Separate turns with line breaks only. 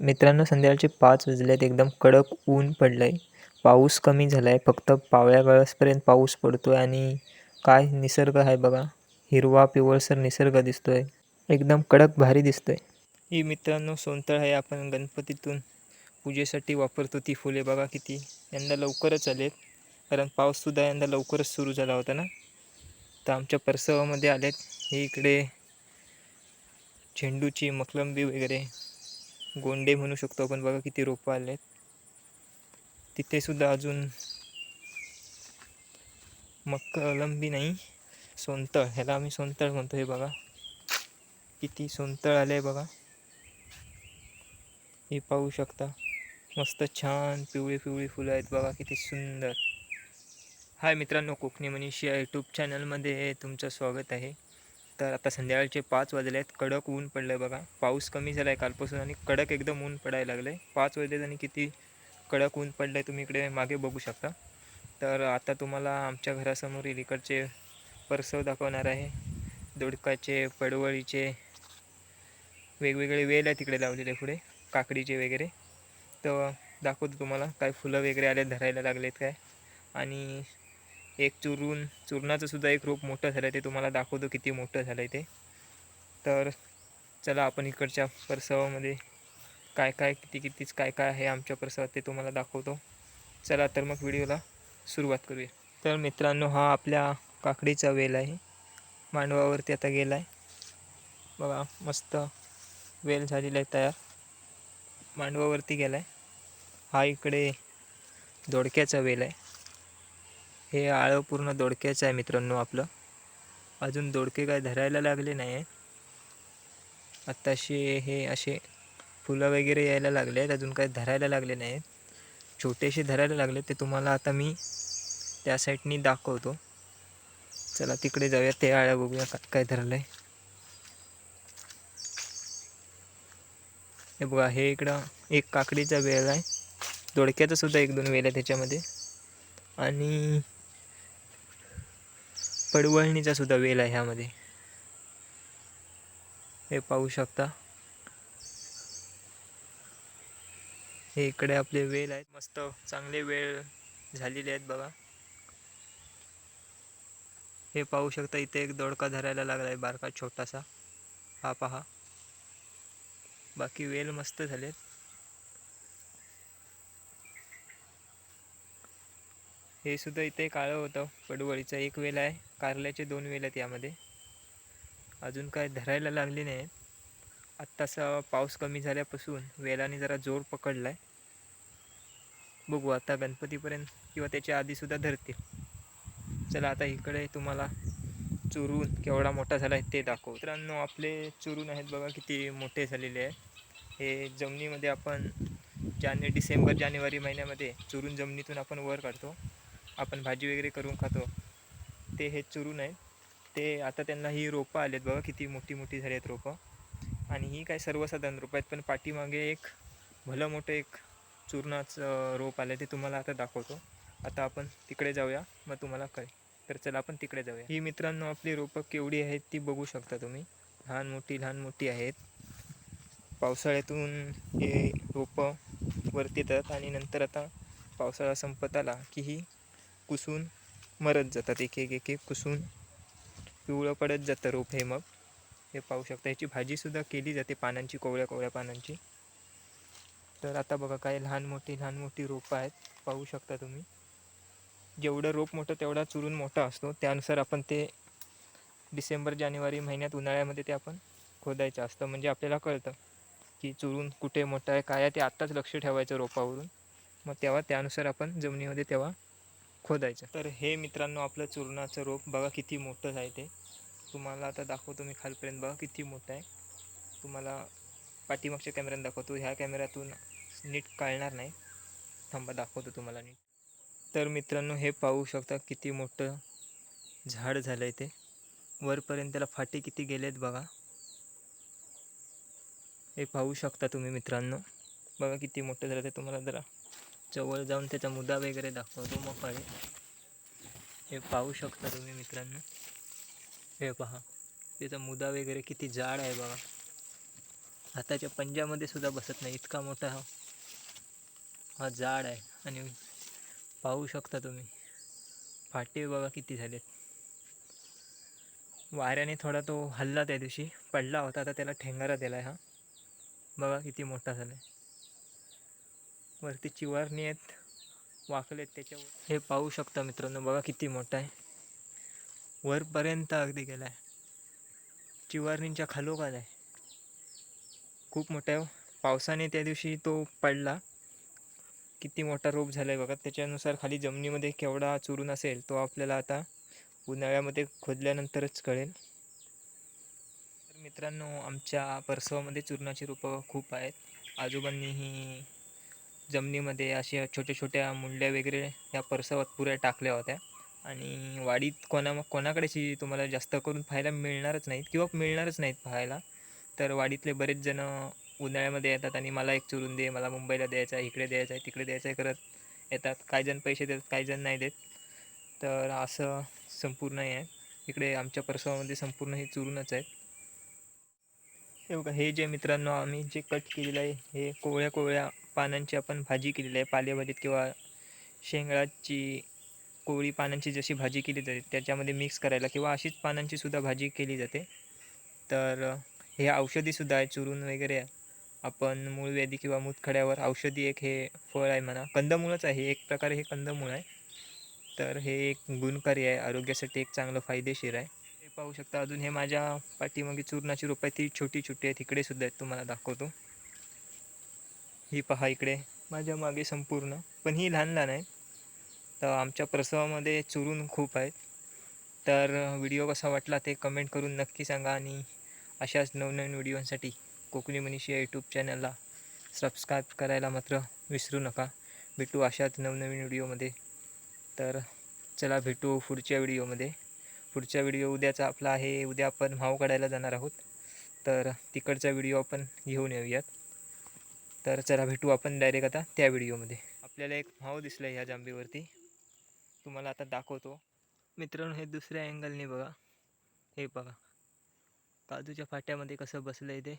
मित्रांनो संध्याकाळचे पाच वाजलेत. एकदम कडक ऊन पडलं आहे पाऊस कमी झाला आहे फक्त पावळ्या वेळेसपर्यंत पाऊस पडतो आहे आणि काय निसर्ग आहे बघा. हिरवा पिवळसर निसर्ग दिसतो आहे एकदम कडक भारी दिसतो आहे ही मित्रांनो सोनतळ आहे. आपण गणपतीतून पूजेसाठी वापरतो ती फुले. बघा किती. यंदा लवकरच आलेत. कारण पाऊससुद्धा यंदा लवकरच सुरू झाला होता ना. तर आमच्या परसवामध्ये आलेत. हे इकडे झेंडूची मकलंबी वगैरे गोंडे म्हणू शकतो आपण. बघा किती रोपं आले तिथे सुद्धा अजून मक्कलंबी नाही. सोनतळ ह्याला आम्ही सोनतळ म्हणतो हे बघा. किती सोनतळ आले बघा. हे पाहू शकता. मस्त छान पिवळी पिवळी फुलं आहेत बघा किती सुंदर. हाय मित्रांनो कोकणी मनीषी या यूट्यूब चॅनलमध्ये तुमचं स्वागत आहे. तर आता संध्याकाळचे पाच वाजले आहेत. कडक ऊन पडलं आहे बघा. पाऊस कमी झाला आहे कालपासून आणि कडक एकदम ऊन पडायला लागलं आहे पाच वाजले आणि किती कडक ऊन पडलं आहे तुम्ही इकडे मागे बघू शकता. तर आता तुम्हाला आमच्या घरासमोरील इकडचे परसव दाखवणार आहे. दोडकाचे पडवळीचे वेगवेगळे वेल आहे तिकडे लावलेले पुढे काकडीचे वगैरे. तर दाखवतो तुम्हाला काय फुलं वगैरे आले धरायला लागलेत काय. आणि एक चुरून चुरणाचं सुद्धा एक रोप मोठं झालं ते तुम्हाला दाखवतो किती मोठं झालं आहे ते. तर चला आपण इकडच्या परसवामध्ये काय काय किती कितीच काय काय आहे आमच्या परसवात ते तुम्हाला दाखवतो. चला तर मग व्हिडिओला सुरुवात करूया. तर मित्रांनो हा आपल्या काकडीचा वेल आहे. मांडवावरती आता गेला आहे बघा मस्त वेल झालेला आहे तयार. मांडवावरती गेला आहे हा इकडे दोडक्याचा वेल आहे. हे आळं पूर्ण दोडक्याचं आहे मित्रांनो आपलं. अजून दोडके काय धरायला लागले नाही आहे आत्ताशी हे असे फुलं वगैरे यायला लागले आहेत. अजून काय धरायला लागले नाही आहेत छोटेसे धरायला लागले ते तुम्हाला आता मी त्या साईडनी दाखवतो. चला तिकडे जाऊया. ते आळ्या बघूया काय काय धरलं आहे हे बघा हे इकडं एक काकडीचा वेल आहे. दोडक्याचा सुद्धा एक दोन वेल आहे त्याच्यामध्ये. आणि पडवळणीचा सुद्धा वेल आहे ह्यामध्ये. हे पाहू शकता. हे इकडे आपले वेल आहेत. मस्त चांगले वेळ झालेले आहेत बघा. हे पाहू शकता इथे एक दोडका धरायला लागला आहे बारका छोटासा. हा पहा. बाकी वेल मस्त झालेत. हे सुद्धा इथे काळं होतं. पडवळीचं एक वेल आहे. कारल्याचे दोन वेल आहेत यामध्ये. अजून काय धरायला लागले नाही आत्तासा पाऊस कमी झाल्यापासून वेलाने जरा जोर पकडला आहे बघू आता गणपतीपर्यंत किंवा त्याच्या आधीसुद्धा धरतील. चला आता इकडे तुम्हाला चुरून केवढा मोठा झाला आहे ते दाखव. मित्रांनो आपले चुरून आहेत बघा किती मोठे झालेले आहेत हे जमिनीमध्ये आपण जाने डिसेंबर जानेवारी महिन्यामध्ये चुरून जमिनीतून आपण वर काढतो. आपण भाजी वगैरे करून खातो. ते हे चुरून आहे. ते आता त्यांना ही रोपं आलेत बघा किती मोठी मोठी झाली आहेत रोपं. आणि ही काय सर्वसाधारण रोपं आहेत पण पाठीमागे एक भलं मोठं एक चूर्णाचं रोप आलं ते तुम्हाला आता दाखवतो. आता आपण तिकडे जाऊया मग तुम्हाला कळेल. तर चला आपण तिकडे जाऊया. ही मित्रांनो आपली रोपं केवढी आहेत ती बघू शकता तुम्ही. लहान मोठी लहान मोठी आहेत. पावसाळ्यातून हे रोपं वरती येतात आणि नंतर आता पावसाळा संपत आला की ही कुसून मरत जातात. एक एक एक एक कुसून पिवळं पडत जातं रोप हे मग. हे पाहू शकता. ह्याची भाजीसुद्धा केली जाते पानांची कोवळ्या कोवळ्या पानांची. तर आता बघा काय लहान मोठी लहान मोठी रोपं आहेत. पाहू शकता तुम्ही. जेवढं रोप मोठं तेवढा चुरून मोठा असतो. त्यानुसार आपण ते डिसेंबर जानेवारी महिन्यात उन्हाळ्यामध्ये ते आपण खोदायचं असतं. म्हणजे आपल्याला कळतं की चुरून कुठे मोठं आहे काय आहे ते आत्ताच लक्ष ठेवायचं रोपावरून. मग तेव्हा त्यानुसार आपण जमिनीमध्ये तेव्हा खोदायचं. तर हे मित्रांनो आपलं चूर्णाचं रोप बघा किती मोठं आहे ते. तुम्हाला आता दाखवतो मी खालपर्यंत बघा किती मोठं आहे. तुम्हाला पाठीमागच्या कॅमेऱ्यानं दाखवतो ह्या कॅमेऱ्यातून नीट कळणार नाही. थांबा दाखवतो तुम्हाला नीट. तर मित्रांनो हे पाहू शकता किती मोठं झाड झालं आहे ते. वरपर्यंत त्याला फाटे किती गेलेत बघा. हे पाहू शकता तुम्ही मित्रांनो. बघा किती मोठं झालं ते तुम्हाला जरा. जवळ जाऊन त्याचा मुदा वगैरे दाखवतो मग कळे हे पाहू शकता तुम्ही मित्रांनो. हे पहा. त्याचा मुदा वगैरे किती जाड आहे बघा. हाताच्या पंजामध्ये सुद्धा बसत नाही. इतका मोठा हा. हा जाड आहे. आणि पाहू शकता तुम्ही. फाटे बघा किती झालेत. वाऱ्याने थोडा तो हल्ला त्या दिवशी पडला होता. आता त्याला ठेंगारा दिला आहे हा. बघा किती मोठा झाला आहे वरती चिवारणी आहेत वाकलेत त्याच्यावर. हे पाहू शकता मित्रांनो बघा किती मोठा आहे. वरपर्यंत अगदी गेला आहे चिवारणींच्या खालोखाल आहे. खूप मोठा आहे हो. पावसाने त्या दिवशी तो पडला. किती मोठा रोप झाला आहे बघा. त्याच्यानुसार खाली जमिनीमध्ये केवढा चुरून असेल तो आपल्याला आता उन्हाळ्यामध्ये खोदल्यानंतरच कळेल. तर मित्रांनो आमच्या परसवामध्ये चूर्णाची रोपं खूप आहेत. आजोबांनीही जमिनीमध्ये अशा छोट्या छोट्या मुंड्या वगैरे या परसवात पुऱ्या टाकल्या होत्या. आणि वाडीत कोणा कोणाकडेची तुम्हाला जास्त करून पाहायला मिळणारच नाहीत किंवा मिळणारच नाहीत पाहायला. तर वाडीतले बरेच जण उन्हाळ्यामध्ये येतात आणि मला एक चुरून दे मला मुंबईला द्यायचं आहे इकडे द्यायचं आहे तिकडे द्यायचं आहे करत येतात. काही जण पैसे देतात काही जण नाही देत. तर असं संपूर्ण आहे. इकडे आमच्या परसवामध्ये संपूर्ण हे चुरूनच आहेत. हे बघा हे जे मित्रांनो आम्ही जे कट केलेलं आहे हे कोवळ्या कोवळ्या पानांची आपण भाजी केलेली आहे. पालेभाजीत किंवा शेंगळाची कोवळी पानांची जशी भाजी केली जाते त्याच्यामध्ये मिक्स करायला किंवा अशीच पानांची सुद्धा भाजी केली जाते. तर हे औषधीसुद्धा आहे. चुरून वगैरे आपण मूळव्याधी किंवा मूतखड्यावर औषधी एक हे फळ आहे म्हणा. कंदमूळच आहे. एक प्रकारे हे कंदमूळ आहे. तर हे एक गुणकारी आहे. आरोग्यासाठी एक चांगलं फायदेशीर आहे. हे पाहू शकता. अजून हे माझ्या पाठीमागे चूर्णाची रोपं आहे ती छोटी छोटी आहेत. इकडे सुद्धा आहेत. तुम्हाला दाखवतो. ही पहा इकडे माझ्या मागे संपूर्ण. पण ही लहान लहान आहे. तर आमच्या प्रसवामध्ये चुरून खूप आहेत. तर व्हिडिओ कसा वाटला ते कमेंट करून नक्की सांगा आणि अशाच नवनवीन व्हिडिओसाठी कोकणी मनीषी या यूट्यूब चॅनलला सबस्क्राईब करायला मात्र विसरू नका. भेटू अशाच नवनवीन व्हिडिओमध्ये. तर चला भेटू पुढच्या व्हिडिओमध्ये. पुढचा व्हिडिओ उद्याचा आपला आहे. उद्या आपण भाव काढायला जाणार आहोत. तर तिकडचा व्हिडिओ आपण घेऊन येऊयात. तर चला भेटू आपण डायरेक्ट आता त्या व्हिडिओमध्ये आपल्याला एक भाव दिसलं आहे ह्या जांबीवरती तुम्हाला आता दाखवतो. मित्रांनो हे दुसऱ्या अँगलने बघा. हे बघा. काजूच्या फाट्यामध्ये कसं बसलं आहे ते.